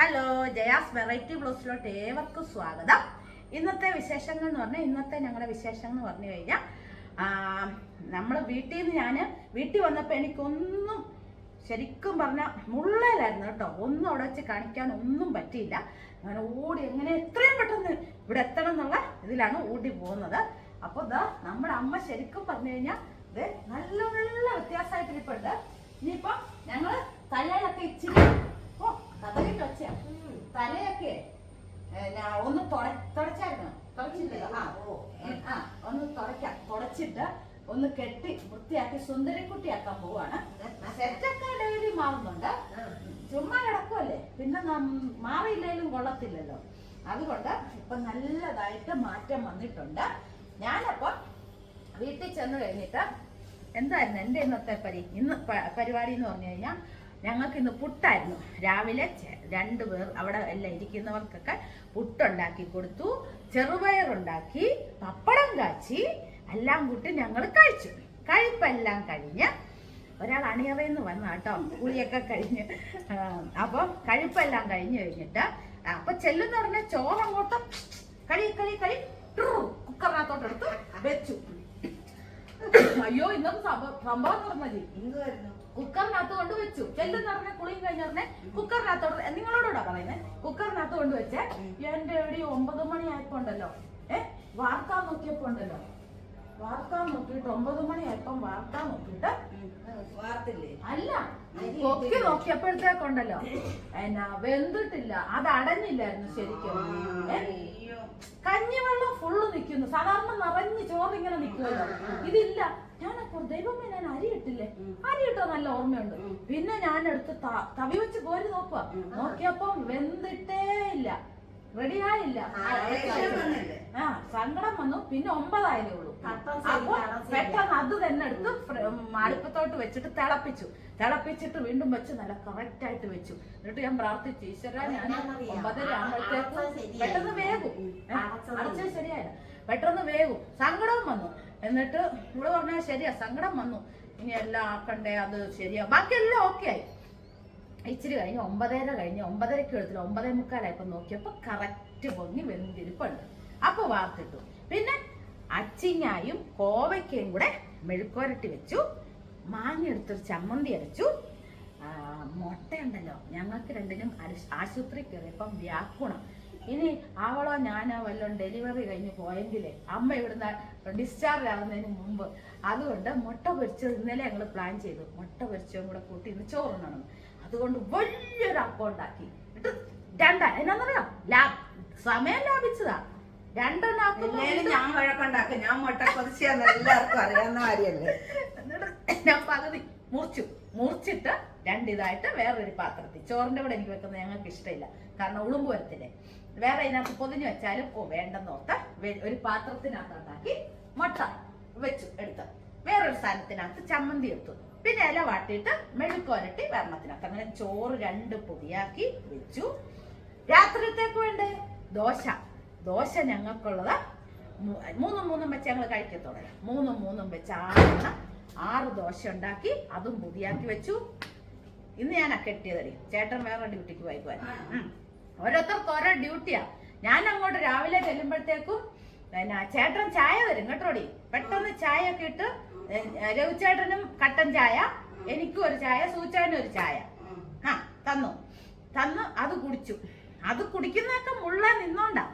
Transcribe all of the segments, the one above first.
Hello Jaya's variety ബ്ലോസിലോട്ട് ഏവർക്കും സ്വാഗതം. ഇന്നത്തെ വിശേഷങ്ങൾ എന്ന് പറഞ്ഞാൽ ഇന്നത്തെ ഞങ്ങളുടെ വിശേഷങ്ങൾ എന്ന് പറഞ്ഞു കഴിഞ്ഞാൽ നമ്മൾ വീട്ടിൽ നിന്ന് ഞാൻ വീട്ടിൽ വന്നപ്പോൾ എനിക്കൊന്നും ശരിക്കും പറഞ്ഞാൽ മുള്ളലായിരുന്നു കേട്ടോ. ഒന്നും അവിടെ വെച്ച് കാണിക്കാൻ ഒന്നും പറ്റിയില്ല. ഞാൻ ഓടി എങ്ങനെ എത്രയും പെട്ടെന്ന് ഇവിടെ എത്തണം എന്നുള്ള ഇതിലാണ് ഓടി പോകുന്നത്. അപ്പോൾ ഇതാ നമ്മുടെ അമ്മ ശരിക്കും പറഞ്ഞു കഴിഞ്ഞാൽ ഇത് നല്ല നല്ല വ്യത്യാസമായിട്ട് ഇരിപ്പുണ്ട് ഇനിയിപ്പം ഞങ്ങൾ തലയിലൊക്കെ ഇച്ചിരി ഓ ടച്ച തലയൊക്കെ ഒന്ന് തുട- തുടച്ചായിരുന്നു? തുടച്ചില്ലല്ലോ ആ ആ ഒന്ന് തുടയ്ക്കാം. തുടച്ചിട്ട് ഒന്ന് കെട്ടി വൃത്തിയാക്കി സുന്ദരിക്കുട്ടിയാക്കാൻ പോവാണ്. സെറ്റൊക്കെ ഡെയിലി മാറുന്നുണ്ട്. ചുമ്മാ കിടക്കുമല്ലേ പിന്നെ മാറിയില്ലെങ്കിലും കൊള്ളത്തില്ലല്ലോ. അതുകൊണ്ട് ഇപ്പൊ നല്ലതായിട്ട് മാറ്റം വന്നിട്ടുണ്ട്. ഞാനപ്പോ വീട്ടിൽ ചെന്ന് കഴിഞ്ഞിട്ട് എന്തായിരുന്നു എന്റെ ഇന്നത്തെ പരി ഇന്ന് പരിപാടി എന്ന് പറഞ്ഞു കഴിഞ്ഞാൽ ഞങ്ങൾക്ക് ഇന്ന് പുട്ടായിരുന്നു. രാവിലെ രണ്ടു പേർ അവിടെ എല്ലാം ഇരിക്കുന്നവർക്കൊക്കെ പുട്ടുണ്ടാക്കി കൊടുത്തു. ചെറുപയറുണ്ടാക്കി പപ്പടം കാച്ചി എല്ലാം കൂട്ടി ഞങ്ങൾ കഴിച്ചു. കഴിപ്പെല്ലാം കഴിഞ്ഞ് ഒരാൾ അണിയറയിൽ നിന്ന് വന്ന കേട്ടോ. കുളിയൊക്കെ കഴിഞ്ഞ്. ആ, അപ്പം കഴിപ്പെല്ലാം കഴിഞ്ഞ് കഴിഞ്ഞിട്ട് അപ്പൊ ചെല്ലുന്ന പറഞ്ഞ ചോറ് കളി കളി കളി ട്രൂ, കുക്കറിനകത്തോട്ട് എടുത്ത് വെച്ചു. അയ്യോ ഇന്നൊന്നും സംഭവം എന്തുവായിരുന്നു? കുക്കറിനകത്ത് കൊണ്ട് വെച്ചു. ചെല്ലെന്ന് പറഞ്ഞ കുളിയും കഴിഞ്ഞ ഉടനെ കുക്കറിനകത്തോട്ട് നിങ്ങളോടൂടാ പറയുന്നത് കുക്കറിനകത്ത് കൊണ്ട് വെച്ചേ എന്റെ എവിടെ ഒമ്പത് മണി ആയപ്പോ ഉണ്ടല്ലോ ഏ? വാർത്താൻ നോക്കിയപ്പോ ഉണ്ടല്ലോ വാർത്താൻ നോക്കിയിട്ട് ഒമ്പത് മണി ആയപ്പം വാർത്താൻ നോക്കിയിട്ട് വാർത്തില്ലേ? അല്ല പൊക്കി നോക്കിയപ്പോഴത്തേക്കുണ്ടല്ലോ. എന്നാ വെന്തിട്ടില്ല. അത് അടഞ്ഞില്ലായിരുന്നു ശരിക്കും. കഞ്ഞിവെള്ളം ഫുള്ള് നിൽക്കുന്നു. സാധാരണ നിറഞ്ഞ് ചോറ് ഇങ്ങനെ നിൽക്കുമല്ലോ. ഇതില്ല. ഞാനപ്പോ ദൈവമേ ഞാൻ അരി ഇട്ടില്ലേ? അരി ഇട്ടോ നല്ല ഓർമ്മയുണ്ട്. പിന്നെ ഞാൻ എടുത്ത് തവി വെച്ച് കോരി നോക്കുക നോക്കിയപ്പം വെന്തിട്ടേ ഇല്ല റെഡിയായില്ല. ആയില്ല? ആ സങ്കടം വന്നു. പിന്നെ ഒമ്പതായാലേ ഉള്ളൂ. അപ്പം. പെട്ടെന്ന് അത് തന്നെ എടുത്ത് അടുപ്പത്തോട്ട് വെച്ചിട്ട് തിളപ്പിച്ചു. തിളപ്പിച്ചിട്ട് വീണ്ടും വെച്ച് നല്ല കറക്റ്റ് ആയിട്ട് വെച്ചു. എന്നിട്ട് ഞാൻ പ്രാർത്ഥിച്ചു ഈശ്വര ഞാൻ? ഒമ്പതര ആകുമ്പോഴത്തേക്കും. പെട്ടെന്ന് വേഗം. അടച്ചത് ശരിയായില്ല. പെട്ടെന്ന് വേഗം. സങ്കടവും വന്നു. എന്നിട്ട് ഇവിടെ പറഞ്ഞാൽ ശരിയാ സങ്കടം വന്നു. ഇനി എല്ലാം ആക്കണ്ടേ? അത് ശരിയാ. ബാക്കിയെല്ലാം ഓക്കെ ആയി. ഇച്ചിരി കഴിഞ്ഞ് ഒമ്പതര കഴിഞ്ഞ് ഒമ്പതരയ്ക്ക് എടുത്തില്ല ഒമ്പതേ മുക്കാലായപ്പോ നോക്കിയപ്പോൾ കറക്റ്റ് പൊങ്ങി വെന്തിരിപ്പുണ്ട്. അപ്പൊ വാർത്തിട്ടു. പിന്നെ അച്ചിങ്ങായും കോവയ്ക്കയും കൂടെ മെഴുക്കോരട്ടി വെച്ചു. മാങ്ങ എടുത്തൊരു ചമ്മന്തി അരച്ചു. മുട്ടയുണ്ടല്ലോ. ഞങ്ങൾക്ക് രണ്ടിനും ആശുപത്രി കയറിയപ്പം വ്യാക്കുണം. ഇനി അവളോ ഞാനോ വല്ലതും ഡെലിവറി കഴിഞ്ഞ് പോയെങ്കിലേ അമ്മ ഇവിടുന്ന് ഡിസ്ചാർജ് ആവുന്നതിന് മുമ്പ്. അതുകൊണ്ട് മുട്ട പൊരിച്ചത് ഇന്നലെ ഞങ്ങൾ പ്ലാൻ ചെയ്തു. മുട്ട പൊരിച്ചതും കൂടെ കൂട്ടി ഇന്ന് ചോറുണ്ണണം. അതുകൊണ്ട് വലിയൊരു അക്കൗണ്ട് ആക്കി. എന്നിട്ട് രണ്ട എന്നാന്നറിയാം ലാ സമയം ലാഭിച്ചതാ. രണ്ടെണ്ണം ഞാൻ വഴക്കുണ്ടാക്കും ഞാൻ മുട്ട കൊതിച്ചാന്ന് എല്ലാവർക്കും അറിയാവുന്ന കാര്യല്ലേ എന്നിട്ട് ഞാൻ പകുതി മുറിച്ചു. മുറിച്ചിട്ട് രണ്ടിതായിട്ട് വേറൊരു പാത്രത്തിൽ. ചോറിന്റെ കൂടെ എനിക്ക് വെക്കുന്നത് ഞങ്ങൾക്ക് ഇഷ്ടമില്ല. കാരണം ഉളുമ്പ് വരത്തില്ലേ? വേറെ ഇതിനകത്ത് പൊതിഞ്ഞു വെച്ചാലും ഓ വേണ്ടെന്ന് ഓർത്ത് വെ- ഒരു പാത്രത്തിനകത്തുണ്ടാക്കി മുട്ട വെച്ചു എടുത്ത്. വേറൊരു സാധനത്തിനകത്ത് ചമ്മന്തി എടുത്തു. പിന്നെ ഇല വാട്ടിയിട്ട് മെഴുക്കോരട്ടി വെള്ളത്തിനകത്ത് അങ്ങനെ ചോറ് രണ്ട് പൊതിയാക്കി വെച്ചു. രാത്രിത്തേക്ക് വേണ്ടേ? ദോശ. ദോശ ഞങ്ങൾക്കുള്ളത് മൂന്നും മൂന്നും വെച്ച് ഞങ്ങൾ കഴിക്കത്തോടെ മൂന്നും മൂന്നും വെച്ച് ആറെണ്ണം ആറ് ദോശ ഉണ്ടാക്കി അതും പുതിയാക്കി വെച്ചു. ഇന്ന് ഞാൻ കെട്ടിയതടി ചേട്ടൻ വേറെ ഡ്യൂട്ടിക്ക് പോയി പോയി ഓരോരുത്തർക്ക് ഓരോ ഡ്യൂട്ടിയാ. ഞാൻ അങ്ങോട്ട് രാവിലെ ചെല്ലുമ്പോഴത്തേക്കും പിന്നെ ചേട്ടൻ ചായ തരും കേട്ടോടി? പെട്ടെന്ന് ചായ ഒക്കെ ഇട്ട് രവിചേട്ടനും കട്ടൻ ചായ എനിക്കും ഒരു ചായ സൂച്ചാനും ഒരു ചായ. ആ തന്നു. തന്നു അത് കുടിച്ചു. അത് കുടിക്കുന്നതൊക്കെ മുള്ള നിന്നോണ്ടാ.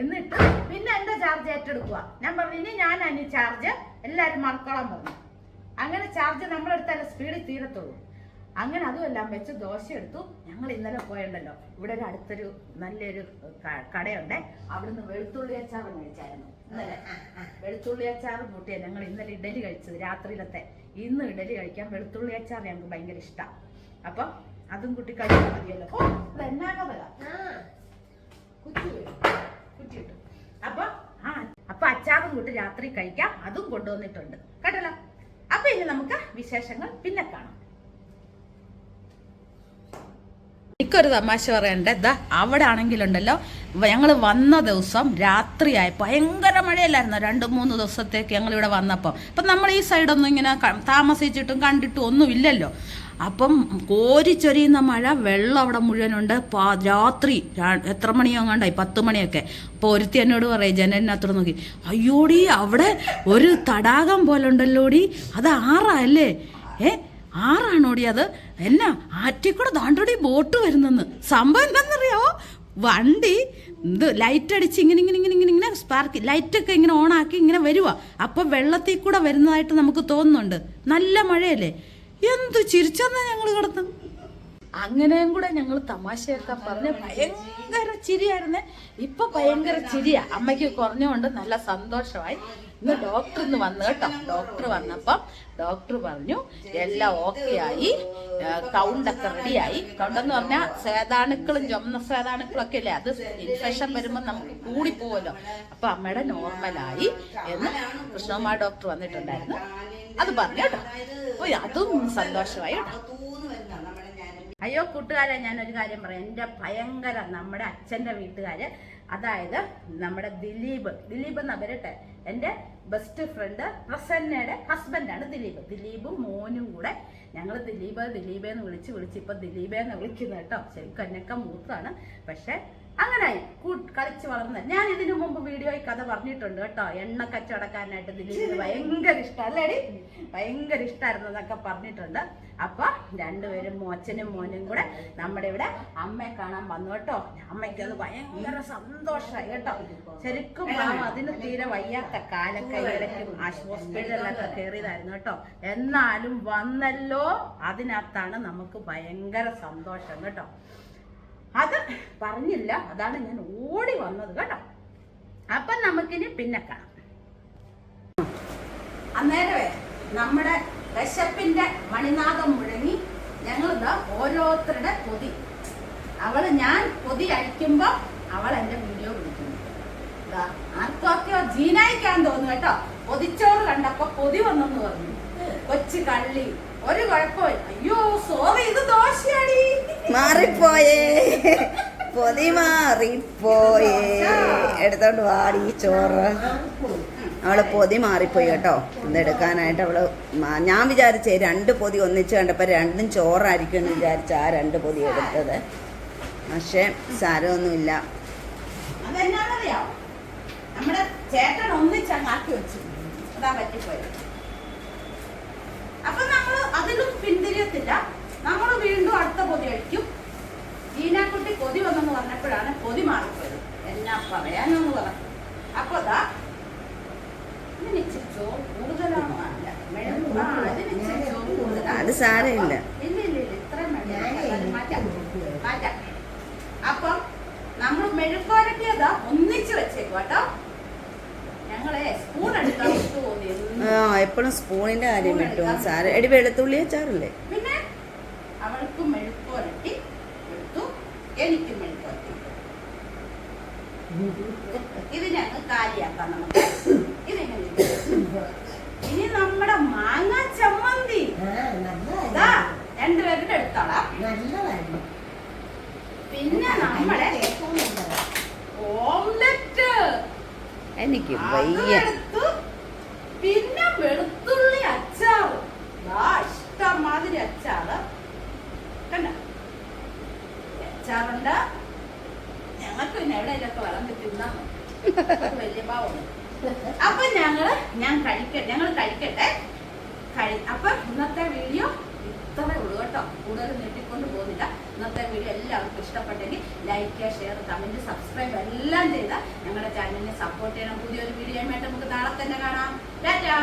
എന്നിട്ട് പിന്നെ എന്റെ ചാർജ് ഏറ്റെടുക്കുക ഞാൻ പറഞ്ഞു ഇനി ഞാൻ അതിന് ചാർജ് എല്ലാരും മറക്കോളാൻ പറഞ്ഞു. അങ്ങനെ ചാർജ് നമ്മളെടുത്താലേ സ്പീഡിൽ തീരത്തുള്ളൂ. അങ്ങനെ അതുമെല്ലാം വെച്ച് ദോശ എടുത്തു. ഞങ്ങൾ ഇന്നലെ പോയുണ്ടല്ലോ. ഇവിടെ ഒരു അടുത്തൊരു നല്ലൊരു കടയുണ്ട്. അവിടുന്ന് വെളുത്തുള്ളി അച്ചാർ കഴിച്ചായിരുന്നു ഇന്നലെ വെളുത്തുള്ളി അച്ചാർ കൂട്ടിയ ഞങ്ങൾ ഇന്നലെ ഇഡലി കഴിച്ചത് രാത്രിയിലത്തെ. ഇന്ന് ഇഡലി കഴിക്കാൻ വെളുത്തുള്ളി അച്ചാർ ഞങ്ങൾക്ക് ഭയങ്കര ഇഷ്ടമാണ് അപ്പം അതും കൂട്ടി കഴിച്ചാൽ മതിയല്ലോ. ഓ ഇത് എന്നാ കഥ? കുറ്റി വീഴും. അപ്പൊ ആ അപ്പൊ അച്ചാറും കൂട്ടി രാത്രി കഴിക്കാം. അതും കൊണ്ടുവന്നിട്ടുണ്ട്. കേട്ടല്ലോ? അപ്പൊ ഇനി നമുക്ക് വിശേഷങ്ങൾ പിന്നെ കാണാം. എനിക്കൊരു തമാശ പറയണ്ടേ? ഇതാ അവിടെ ആണെങ്കിലുണ്ടല്ലോ. ഞങ്ങൾ വന്ന ദിവസം രാത്രിയായി ഭയങ്കര മഴയല്ലായിരുന്നു? രണ്ട് മൂന്ന് ദിവസത്തേക്ക് ഞങ്ങൾ ഇവിടെ വന്നപ്പോൾ അപ്പം നമ്മൾ ഈ സൈഡൊന്നും ഇങ്ങനെ താമസിച്ചിട്ടും കണ്ടിട്ടും ഒന്നും ഇല്ലല്ലോ. അപ്പം കോരിച്ചൊരിയുന്ന മഴ വെള്ളം അവിടെ മുഴുവനുണ്ട്. രാത്രി എത്ര മണിയാങ്ങാണ്ടായി പത്ത് മണിയൊക്കെ. അപ്പോൾ ഒരുത്തി എന്നോട് പറയും ജനലിനകത്തോട് നോക്കി. അയ്യോടി അവിടെ ഒരു തടാകം പോലെ ഉണ്ടല്ലോടി അത് ആറാ അല്ലേ? ഏ? ആറാണോടി അത്? എന്നാ ആറ്റിക്കൂടെ ദാണ്ടോടി ബോട്ട് വരുന്നെന്ന്. സംഭവം എന്താണെന്നറിയാവോ? വണ്ടി ഇത് ലൈറ്റ് അടിച്ച് ഇങ്ങനെ ഇങ്ങനെ ഇങ്ങനെ ഇങ്ങനെ ഇങ്ങനെ സ്പാർക്ക് ലൈറ്റൊക്കെ ഇങ്ങനെ ഓണാക്കി ഇങ്ങനെ വരുക അപ്പോൾ വെള്ളത്തിൽ കൂടെ വരുന്നതായിട്ട് നമുക്ക് തോന്നുന്നുണ്ട്. നല്ല മഴയല്ലേ? എന്തു ചിരിച്ചെന്നാ ഞങ്ങൾ കിടന്നു? അങ്ങനെയും കൂടെ ഞങ്ങൾ തമാശയൊക്കെ പറഞ്ഞ് ഭയങ്കര ചിരിയായിരുന്നേ. ഇപ്പൊ ഭയങ്കര ചിരിയാ. അമ്മയ്ക്ക് കുറഞ്ഞുകൊണ്ട് നല്ല സന്തോഷമായി. ഇന്ന് ഡോക്ടർ ഇന്ന് വന്നു കേട്ടോ. ഡോക്ടർ വന്നപ്പം ഡോക്ടർ പറഞ്ഞു എല്ലാം ഓക്കെ ആയി. കൗണ്ടൊക്കെ റെഡിയായി കൗണ്ട് എന്ന് പറഞ്ഞാൽ സേതാണുക്കളും ചുമന്ന സേതാണുക്കളും ഒക്കെ ഇല്ലേ അത് ഇൻഫെക്ഷൻ വരുമ്പോൾ നമുക്ക് കൂടിപ്പോവല്ലോ. അപ്പൊ അമ്മയുടെ നോർമലായി എന്ന് കൃഷ്ണകുമാർ ഡോക്ടർ വന്നിട്ടുണ്ടായിരുന്നു. അത് പറഞ്ഞു കേട്ടോ. അതും സന്തോഷമായി കേട്ടോ. അയ്യോ കൂട്ടുകാരെ ഞാനൊരു കാര്യം പറയാം. എന്റെ ഭയങ്കര നമ്മുടെ അച്ഛന്റെ വീട്ടുകാർ അതായത് നമ്മുടെ ദിലീപ്. ദിലീപ് എന്ന വരട്ടെ എന്റെ ബെസ്റ്റ് ഫ്രണ്ട് പ്രസന്നയുടെ ഹസ്ബൻഡാണ് ദിലീപ്. ദിലീപും മോനും കൂടെ ഞങ്ങൾ ദിലീപ് ദിലീപേന്ന് വിളിച്ച് വിളിച്ച് ഇപ്പം ദിലീപേന്ന് വിളിക്കുന്നത് കേട്ടോ. ശരിക്കും എന്നൊക്കെ മൂത്താണ് പക്ഷെ അങ്ങനായി. കളിച്ചു വളർന്ന്. ഞാൻ ഇതിനു മുമ്പ് വീഡിയോയിൽ കഥ പറഞ്ഞിട്ടുണ്ട് കേട്ടോ. എണ്ണ കച്ചവടക്കാരനായിട്ട് ദിലീപിന് ഭയങ്കര ഇഷ്ടം. അല്ലേ ഭയങ്കര ഇഷ്ടമായിരുന്നു എന്നൊക്കെ പറഞ്ഞിട്ടുണ്ട്. അപ്പൊ രണ്ടുപേരും മോച്ചനും മോനും കൂടെ നമ്മുടെ ഇവിടെ അമ്മയെ കാണാൻ വന്നു കേട്ടോ. അമ്മയ്ക്ക് അത് ഭയങ്കര സന്തോഷമായി കേട്ടോ. ശരിക്കും അതിന് തീരെ വയ്യാത്ത കാലൊക്കെ ഇടയ്ക്കും ഹോസ്പിറ്റലിലൊക്കെ കയറിയതായിരുന്നു കേട്ടോ. എന്നാലും വന്നല്ലോ. അതിനകത്താണ് നമുക്ക് ഭയങ്കര സന്തോഷം കേട്ടോ. അത് പറഞ്ഞില്ല. അതാണ് ഞാൻ ഓടി വന്നത് കേട്ടോ. അപ്പൊ നമുക്കിനി പിന്നെ കാണാം. അന്നേരമേ നമ്മുടെ വിശപ്പിന്റെ മണിനാഥം മുഴങ്ങി ഞങ്ങളിതാ ഓരോരുത്തരുടെ കൊതി അവൾ ഞാൻ കൊതി അഴിക്കുമ്പോ അവൾ എന്റെ വീഡിയോ വിളിക്കുന്നു. ആർക്കൊക്കെയോ ജീനായിക്കാൻ തോന്നുന്നു കേട്ടോ. കൊതിച്ചോറ് കണ്ടപ്പോ കൊതി വന്നെന്ന് പറഞ്ഞു. കൊച്ചു കള്ളി. ഒരു കുഴപ്പമില്ല. അയ്യോ സോറി ഇത് ദോശയാടി. മാറിപ്പോയേ. പൊതി മാറിപ്പോയേ. എടുത്തോണ്ട് വാടി ചോറ്. അവൾ പൊതി മാറിപ്പോയി കേട്ടോ. ഇതെടുക്കാനായിട്ട് അവൾ ഞാൻ വിചാരിച്ചേ രണ്ട് പൊതി ഒന്നിച്ച് കണ്ടപ്പോൾ രണ്ടും ചോറായിരിക്കും എന്ന് വിചാരിച്ച ആ രണ്ട് പൊതി എടുത്തത്. പക്ഷേ സാരമൊന്നുമില്ല. അതെന്നാന്നറിയാം? നമ്മുടെ ചേട്ടൻ ഒന്നിച്ചങ്ങാക്കി വെച്ചു. അതാ പറ്റിപ്പോയത്. അപ്പൊ നമ്മൾ അതിലും പിന്തിരിയത്തില്ല. നമ്മൾ വീണ്ടും അടുത്ത പൊതി അടിക്കും ജീനാക്കുട്ടി കൊതി വന്നെന്ന് പറഞ്ഞപ്പോഴാണ് കൊതി മാറിപ്പോയത്. എന്നാ പറയാനോന്ന് പറഞ്ഞു. അപ്പൊ അതാ ഇതിന് ഇച്ചിരി കൂടുതലാണോ അല്ല മെഴുകു- ആ, ഇതിന് ഇച്ചിരി കൂടുതലാണ്. അത് സാരമില്ല. ഇല്ല ഇല്ല ഇല്ല ഇത്രയും വേണ്ട. അത് മാറ്റാം. മാറ്റാം. അപ്പം നമ്മൾ മെഴുക്കുവരട്ടിയതാ ഒന്നിച്ച് വെച്ചേക്കും കേട്ടോ ഞങ്ങളെ സ്പൂൺ തോന്നി ആ എപ്പോഴും സ്പൂണിന്റെ കാര്യം കിട്ടും സാര എടി വെളുത്തുള്ളി വെച്ചാറില്ലേ പിന്നെ അവൾക്കും മെഴുക്കുവരട്ടി എടുത്തു എനിക്കും മെഴുക്കുവരട്ടി ഇതിനെ നമുക്ക്. ഇനി നമ്മുടെ മാങ്ങ ചമ്മന്തി. രണ്ടുപേരുടെ എടുത്തോളാം പിന്നെ നമ്മുടെ ഓംലെറ്റ്. എനിക്ക് വയ്യ. പിന്നെ വെളുത്തുള്ളി അച്ചാറ്. ഇഷ്ടമാതിരി അച്ചാറ്. കണ്ട? അച്ചാറുണ്ട് ഞങ്ങൾക്ക് പിന്നെ എവിടെയൊക്കെ വിളമ്പി തിന്നാൻ വലിയ പാവമാണ് അപ്പൊ ഞങ്ങൾ ഞാൻ കഴിക്കട്ടെ ഞങ്ങൾ കഴിക്കട്ടെ. കഴി അപ്പൊ ഇന്നത്തെ വീഡിയോ ഇത്രേ ഉള്ളൂ കേട്ടോ. കൂടുതൽ നീട്ടിക്കൊണ്ട് പോകുന്നില്ല. ഇന്നത്തെ വീഡിയോ എല്ലാവർക്കും ഇഷ്ടപ്പെട്ടെങ്കിൽ ലൈക്ക് ഷെയർ കമന്റ് സബ്സ്ക്രൈബ് എല്ലാം ചെയ്താൽ ഞങ്ങളുടെ ചാനലിനെ സപ്പോർട്ട് ചെയ്യണം. പുതിയൊരു വീഡിയോ ആയിട്ട് നമുക്ക് നാളെ തന്നെ കാണാം. ടാറ്റാ!